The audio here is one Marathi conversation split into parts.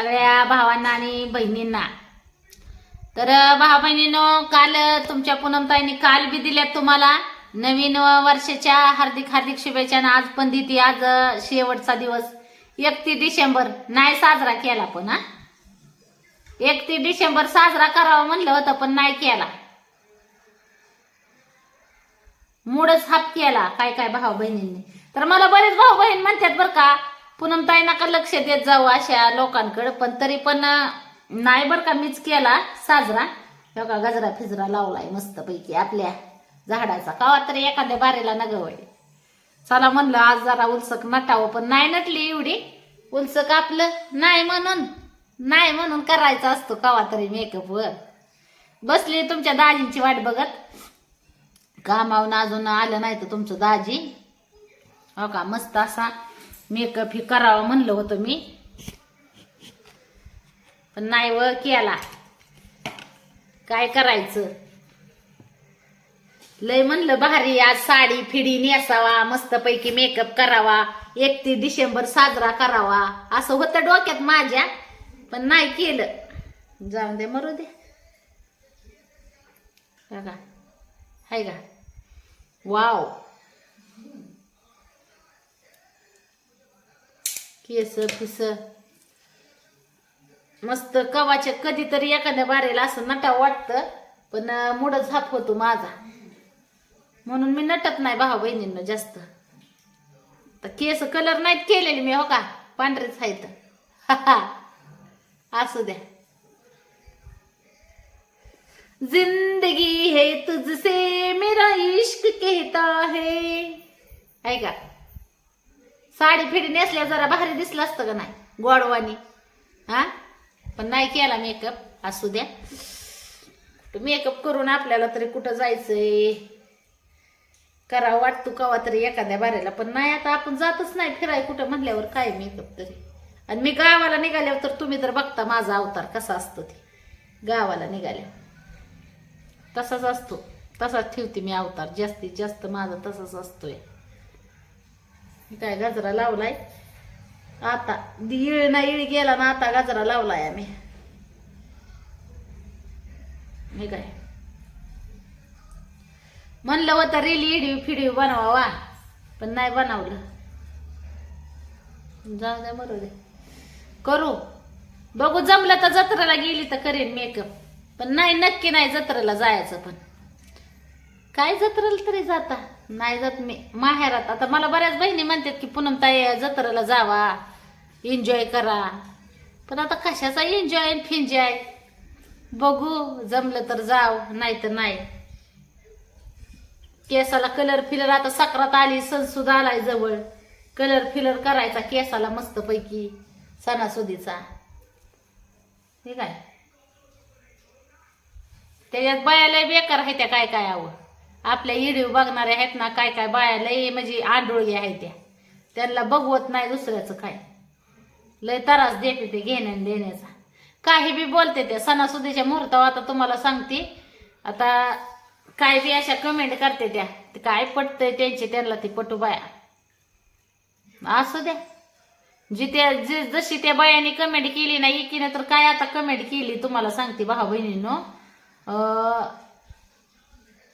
सगळ्या भावांना आणि बहिणींना. तर भावा बहिणीनं काल तुमच्या पूनमताईने काल बी दिल्यात तुम्हाला. नवीन वर्षाच्या हार्दिक हार्दिक शुभेच्छा आज पण दिती. आज शेवटचा दिवस. एकतीस डिसेंबर. नाही साजरा केला पण हा. एकतीस डिसेंबर साजरा करावा म्हणलं होतं पण नाही केला. मूडच हाप केला काय काय भाऊ बहिणींनी तर मला बरेच भाऊ बहीण म्हणतात बरं का पूनम ताई नका लक्ष देत जाऊ अशा लोकांकडे पण तरी पण नाही बरं का मीच केला साजरा. हो का गजरा फिजरा लावलाय मस्त पैकी आपल्या झाडाचा. कावा तरी एखाद्या बारीला नगवय चला म्हणलं आज जरा उलसक नटावं पण नाही नटली एवढी. उलसक आपलं नाही म्हणून नाही म्हणून करायचा असतो कावा तरी मेकअप वर बसली तुमच्या दाजींची वाट बघत. कामावून अजून आलं नाही तर तुमचं दाजी. हो का मस्त असा मेकअप ही करावा म्हणलं होतं मी. पण नाही व केला. काय करायचं? लय म्हणलं भारी आज साडी फिडी नेसावा मस्तपैकी मेकअप करावा एकतीस डिसेंबर साजरा करावा. असं होतं डोक्यात माझ्या पण नाही केलं. जाऊन दे मरू दे. का हाय का? वाव. केस फिस मस्त कवाच्या कधीतरी एखाद्या बारेला असं नटा वाटतं पण मुड झाप होतो माझा. म्हणून मी नटत नाही भाऊ बहिणींना जास्त. तर केस कलर नाहीत केलेले मी हो का? पांढरेच आहेत. असू द्या. जिंदगी है तुझसे मेरा इश्क कहता है. ऐका का? साडी फिडी नेसल्या जरा भारी दिसलं असतं का नाही? गोडवानी. हा? पण नाही केला मेकअप असू द्या. मेकअप करून आपल्याला तरी कुठं जायचंय? करावं वाटतो कवा तरी एखाद्या बारेला पण नाही आता आपण जातच नाही. फिराय कुठं म्हणल्यावर काय मेकअप तरी? आणि मी गावाला निघाल्यावर तर तुम्ही तर बघता माझा अवतार कसा असतो ते. गावाला निघाल्या तसाच असतो. तसाच ठेवते मी अवतार. जास्तीत जास्त माझा तसाच असतोय. काय गजरा लावलाय? आता इळ ना इळ गेला ना आता गजरा लावलाय आम्ही. मी काय? म्हणलं होतं रेल इडिओ फिडिओ बनवावा पण नाही बनवलं. जाऊ दे बरोबर करू. बघू जमलं तर जत्रेला गेली तर करेन मेकअप पण नाही नक्की नाही जत्रेला जायचं पण. काय जत्रेला तरी जाता? नाही जात मी. माहेरात. आता मला बऱ्याच बहिणी म्हणतात की पूनम ताई जत्रेला जावा. एन्जॉय करा. पण आता कशाचा एन्जॉय फिंजॉय बघू. जमलं तर जाव नाही तर नाही. केसाला कलर फिलर आता सक्रात आली सणसुद आलाय जवळ. कलर फिलर करायचा केसाला मस्त पैकी सणासुदीचा. ठीक आहे त्याच्यात बयालय बेकार आहे त्या काय काय आवं. आपल्या इडीव बघणाऱ्या आहेत ना काय काय बाया लय म्हणजे आंडोळी आहेत त्या. त्यांना बघवत नाही दुसऱ्याचं काय. लय त्रास देते ते घेण्या देण्याचा. काही बी बोलते ते सणासुदीच्या मुहूर्तावर आता तुम्हाला सांगते. आता काय बी अशा कमेंट करते त्या काय पटतंय त्यांचे त्यांना ती पटू बाया. असू द्या. जिथे जे जशी त्या बायाने कमेंट केली ना एकीने तर काय आता कमेंट केली तुम्हाला सांगते भाऊ बहिणीनो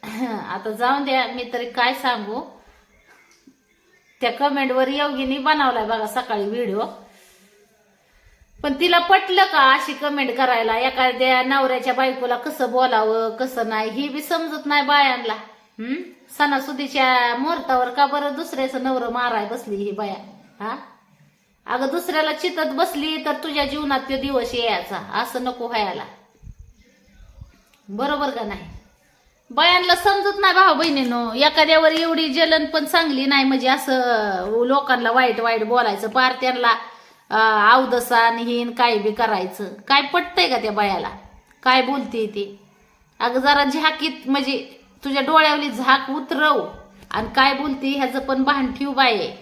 आता जाऊन द्या मी तरी काय सांगू? त्या कमेंटवर योगीनी बनवलाय बघा सकाळी व्हिडिओ पण तिला पटलं का अशी कमेंट करायला? एखाद्या नवऱ्याच्या बायकोला कसं बोलावं कसं नाही ही बी समजत नाही बायांना. हम्म? सणासुदीच्या मुहूर्तावर का बरं दुसऱ्याचं नवरं माराय बसली ही बाया? हा? अगं दुसऱ्याला चितत बसली तर तुझ्या जीवनात तो दिवस यायचा. असं नको व्हायला. बरोबर का नाही? बायांना समजत नाही भाऊ बहिणीनो. एखाद्यावर एवढी जलन पण चांगली नाही म्हणजे असं लोकांना वाईट वाईट बोलायचं पार त्यांना अवदसान हिन काय बी करायचं. काय पटतंय का त्या बायाला? काय बोलते ते? अगं जरा झाकीत म्हणजे तुझ्या डोळ्यावली झाक उतरव. आणि काय बोलते ह्याचं पण भान ठेव बाये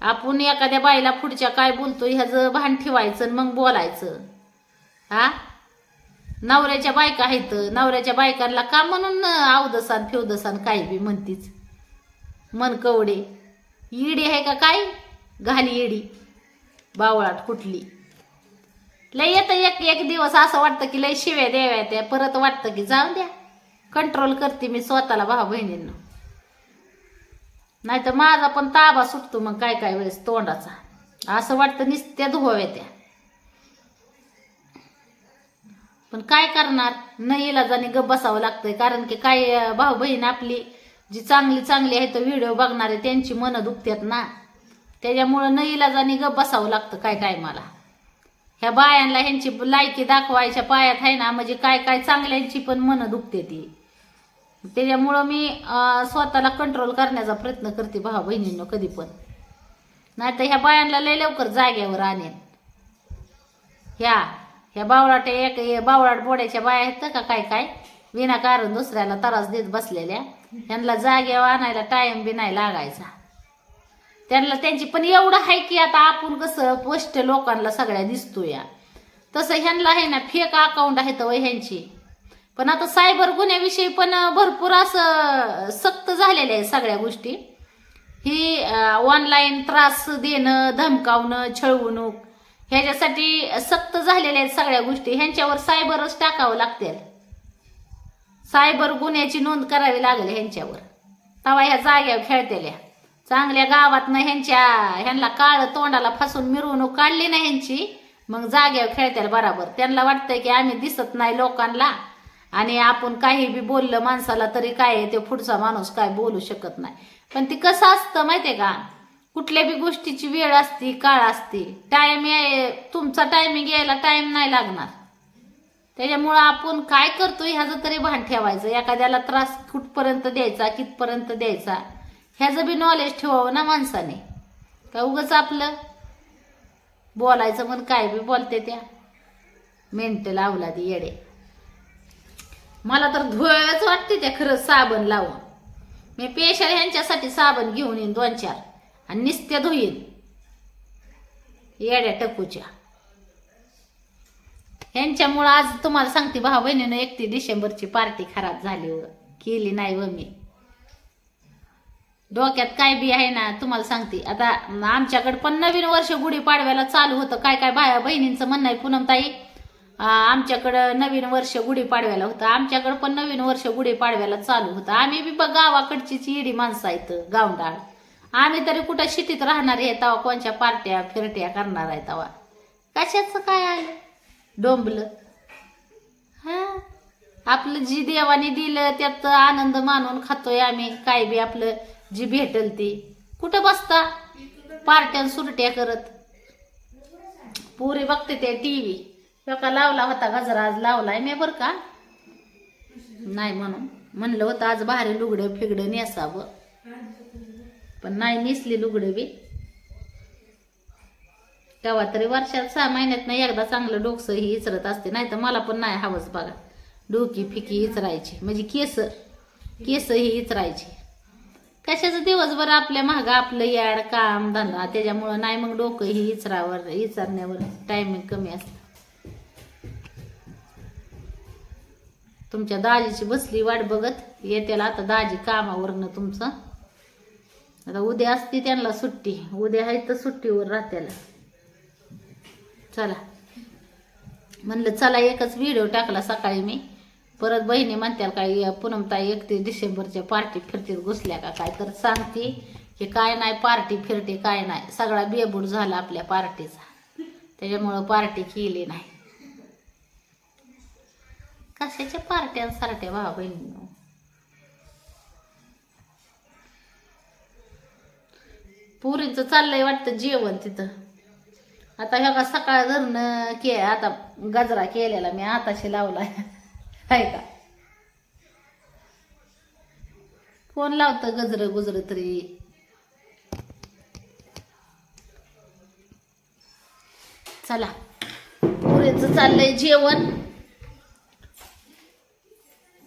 आपण एखाद्या बाईला पुढच्या काय बोलतो ह्याचं भान ठेवायचं आणि मग बोलायचं. हा? नवऱ्याच्या बायका आहेत नवऱ्याच्या बायकांना का म्हणून अवदसान फिवदसान काही बी म्हणतीच? मन कवडे. इडी आहे का काय? घाली इडी. बावळाट कुठली? लय येतं एक एक दिवस असं वाटतं की लय शिव्या द्याव्या त्या परत वाटतं की जाऊ द्या. कंट्रोल करते मी स्वतःला भाऊ बहिणींना. नाही तर माझा पण ताबा सुटतो मग काय काय वेळेस तोंडाचा. असं वाटतं नुसत्या धुवाव्या त्या. पण काय करणार? न इलाजाने गप बसावं लागतंय. कारण की काय भाऊ बहीण आपली जी चांगली चांगली आहे तर व्हिडिओ बघणारे त्यांची मनं दुखतात ना. त्याच्यामुळं न इलाजाने गप बसावं लागतं काय काय मला. ह्या बायांना ह्यांची लायकी दाखवायच्या पायात आहे ना म्हणजे काय काय चांगल्यांची पण मनं दुखते ती. त्याच्यामुळं मी स्वतःला कंट्रोल करण्याचा प्रयत्न करते भाऊ बहिणींनो कधी पण. नाही तर ह्या बायांना लय लवकर जाग्यावर आणेन. ह्या ह्या बावळाट एक हे बावळाट बोड्याच्या बाया आहेत का काय काय? विनाकारण दुसऱ्याला त्रास देत बसलेल्या. यांना जाग्यावर आणायला टाइम बी नाही लागायचा. त्यांना त्यांची पण एवढं आहे की आता आपण कसं पोस्ट लोकांना सगळ्या दिसतो या तसं ह्यांना आहे ना फेक अकाउंट आहेत वय ह्यांची. पण आता सायबर गुन्ह्याविषयी पण भरपूर असं सक्त झालेले आहे सगळ्या गोष्टी. ही ऑनलाईन त्रास देणं धमकावणं छळवणूक ह्याच्यासाठी सक्त झालेल्या आहेत सगळ्या गोष्टी. ह्यांच्यावर सायबरच टाकावं लागतील. सायबर गुन्ह्याची नोंद करावी लागेल ह्यांच्यावर. तवा ह्या जाग्यावर खेळतेल्या चांगल्या गावातनं ह्यांच्या ह्यांना काळ तोंडाला फसून मिरवणूक काढली ना ह्यांची मग जाग्यावर खेळत्याल बराबर. त्यांना वाटतंय की आम्ही दिसत नाही लोकांना. आणि आपण काही बी बोललं माणसाला तरी काय आहे, ते पुढचा माणूस काय बोलू शकत नाही. पण ती कसं असतं माहितीये का? कुठल्या बी गोष्टीची वेळ असती काळ असते. टाइम तुमचा टायमिंग यायला टाइम नाही लागणार. त्याच्यामुळं आपण काय करतो ह्याचं तरी भान ठेवायचं. एखाद्याला त्रास कुठपर्यंत द्यायचा कितपर्यंत द्यायचा ह्याचं बी नॉलेज ठेवावं ना माणसाने. का उगच आपलं बोलायचं पण काय बी बोलते त्या. मेंटल ती येडे. मला तर धुवायच वाटते त्या खरंच साबण लावून. मी पेशल ह्यांच्यासाठी साबण घेऊन येईन दोन चार. आणि निस्त्या धुईन. येड्या टकूच्या ह्यांच्यामुळं आज तुम्हाला सांगते भाऊ बहिणीनं एकतीस डिसेंबरची पार्टी खराब झाली व केली नाही व मी. डोक्यात काय बी आहे ना तुम्हाला सांगते. आता आमच्याकडे पण नवीन वर्ष गुढीपाडव्याला चालू होतं. काय काय भाया बहिणींचं म्हणणं आहे पूनमताई? आमच्याकडं नवीन वर्ष गुढीपाडव्याला होतं. आमच्याकडं पण नवीन वर्ष गुढीपाडव्याला चालू होतं. आम्ही बी बघ गावाकडचीच इडी माणसं आहेत गावंडाळ आम्ही तरी कुठं शिटीत राहणार आहे तवा कोणच्या पार्ट्या फिरट्या करणार आहे तवा? कशाचं काय आहे? डोंबलं. हा? आपलं जी देवाने दिलं त्यात आनंद मानून खातोय आम्ही. काय बी आपलं जी भेटल ती. कुठं बसता? पार्ट्या सुरट्या करत. पुरी बघते ते टीव्ही का लावला होता गजरा आज लावलाय मी बरं का? नाही म्हणून. म्हणलं होतं आज भारी लुगडं फिगडं नेसावं. पण नाही नेसली लुगडं बी. तेव्हा तरी वर्षात सहा महिन्यात नाही एकदा चांगलं डोकसं ही इचरत असते. नाही तर मला पण नाही हवंच बघा. डोकी फिकी इचरायची. म्हणजे केस केस ही इचरायची. कशाचं दिवसभर आपल्या महाग आपलं याड काम धंदा. त्याच्यामुळं नाही मग डोकं ही इचरावर इचारण्यावर टायमिंग कमी असतं. तुमच्या दाजीची बसली वाट बघत येत्याला आता दाजी कामावरनं तुमचं. आता उद्या असते त्यांना सुट्टी. उद्या आहे तर सुट्टीवर राहत्याला. चला. म्हणलं चला एकच व्हिडिओ टाकला सकाळी मी. परत बहिणी म्हणत्याल काय पूनमताई एकतीस डिसेंबरच्या पार्टी फिरतीत घुसल्या का? काय तर सांगते की काय नाही पार्टी फिरते काय नाही. सगळा बेबूड झाला आपल्या पार्टीचा त्याच्यामुळं पार्टी केली नाही. कशाच्या पार्ट्या सारट्या भावा बहिणी पुरीचं चाललंय वाटतं जेवण तिथं. आता ह्या का सकाळ धरणं के आता गजरा केलेला मी आताशी लावलाय. आहे का? कोण लावतं गजर गुजर तरी. चला. पुरीचं चाललंय जेवण.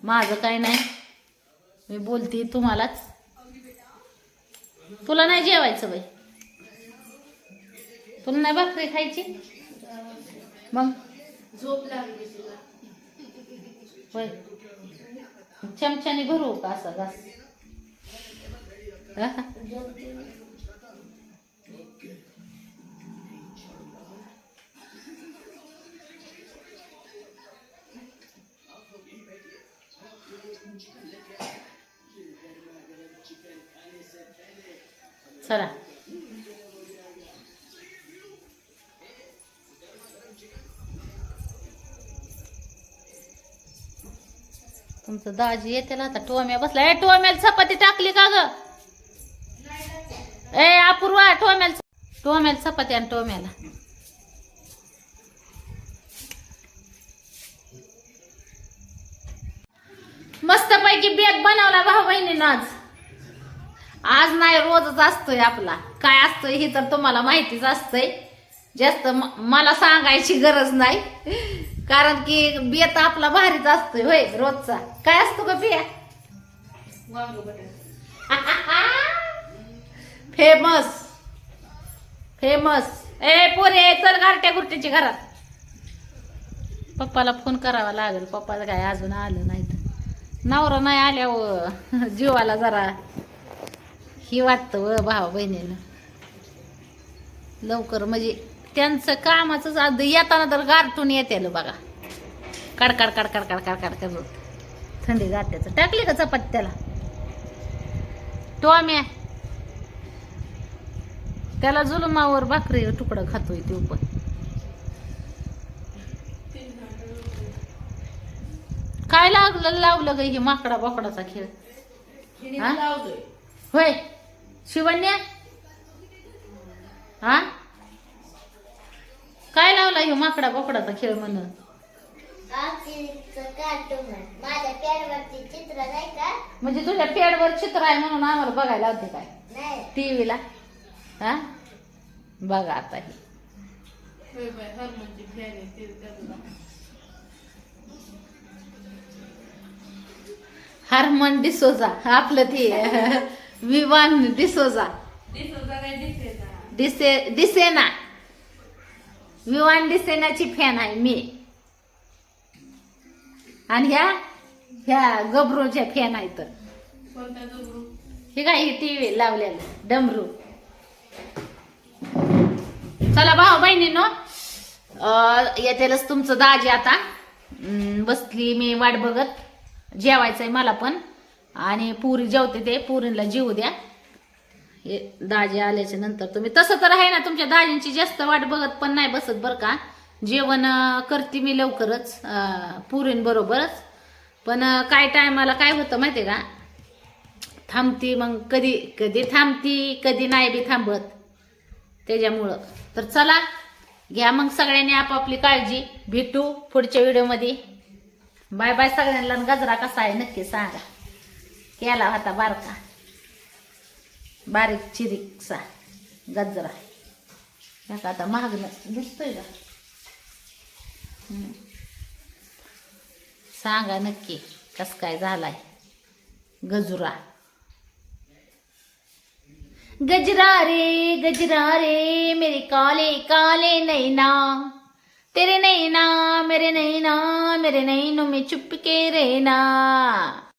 माझं काय नाही. मी बोलते तुम्हालाच. तुला नाही जेवायचं बाई. तुला नाही भाकरी खायची? मग? झोप लागली चमच्याने भरू का असं घास? चला. तुमचं दाजी येते ना आता टोम्या बसला. ए टोम्याला चपाती टाकली का ग? ए अपूर्वा टोम्याला टोम्याला चपाती आणि टोम्याला. मस्त पैकी बेग बनवला भाऊ बहिणीनं आज. आज नाही रोजच असतोय आपला. काय असतोय हे तर तुम्हाला माहितीच असतंय. जास्त म- मला सांगायची गरज नाही. कारण की बेत आपला भारीच असतोय होय रोजचा. काय असतो का बिया? फेमस. फेमस. ए पोरे चल गारट्या गुरट्याची घरात. पप्पाला फोन करावा लागेल. पप्पाला काय अजून आलं नाही तर नवरा नाही आल्यावर जीवाला जरा ही वाटतं व भावा बहिणीनं. लवकर म्हणजे त्यांचं कामाचंच आधी येताना तर गारटून येते बघा. कडकड कडकड कडकड कडकड थंडी गारट्याचं. टाकली का चपाती त्याला? टोम्या त्याला जुलमावर भाकरी तुकडं खातोय तो पण. काय लागलं लावलं ग हे माकडा बोकडाचा खेळ? होय. शिवण्या? हा? काय लावला हे माकडा बोकडाचा खेळ म्हणून? माझ्या पॅडवरती चित्र नाही का? म्हणजे तुझ्या पेडवर चित्र आहे म्हणून आम्हाला बघायला होते काय? नाही. टीव्हीला? हा? बघा आता हे. होय. हार्मन डिसोजा आपलं ते. विवान डिसोजा डिसे डिसेना विवान डिसेनाची फॅन आहे मी आणि ह्या ह्या गबरूच्या फॅन आहे तर कोणता दुबरू हे काय ही टीव्ही लावलेलं डमरू. चला भाऊ बहिणीनो येतेलच तुमचं दाजी आता. बसली मी वाट बघत. जेवायचंय मला पण. आणि पुरी जेवते ते पुरीला जेवू द्या. हे दाजी आल्याच्यानंतर तुम्ही तसं तर आहे ना तुमच्या दाजींची जास्त वाट बघत पण नाही बसत बरं का. जेवण करते मी लवकरच पुरींबरोबरच पण काय टायमाला काय होतं माहिती का? थांबती मग कधी कधी थांबती कधी नाही बी थांबत. त्याच्यामुळं. तर चला घ्या मग सगळ्यांनी आपापली काळजी. भेटू पुढच्या व्हिडिओमध्ये बाय बाय सगळ्यांना. गजरा कसा आहे नक्की सांगा. केला होता बारका. बारीक चिरीकसा गजरा. नका आता महागनं दिसतोय का? सांगा नक्की कस काय झालाय गजुरा. गजरा रे गजरा रे मेरे काले काले नैना. तेरे नैना मेरे नैना मेरे नैनों में चुप के रहना.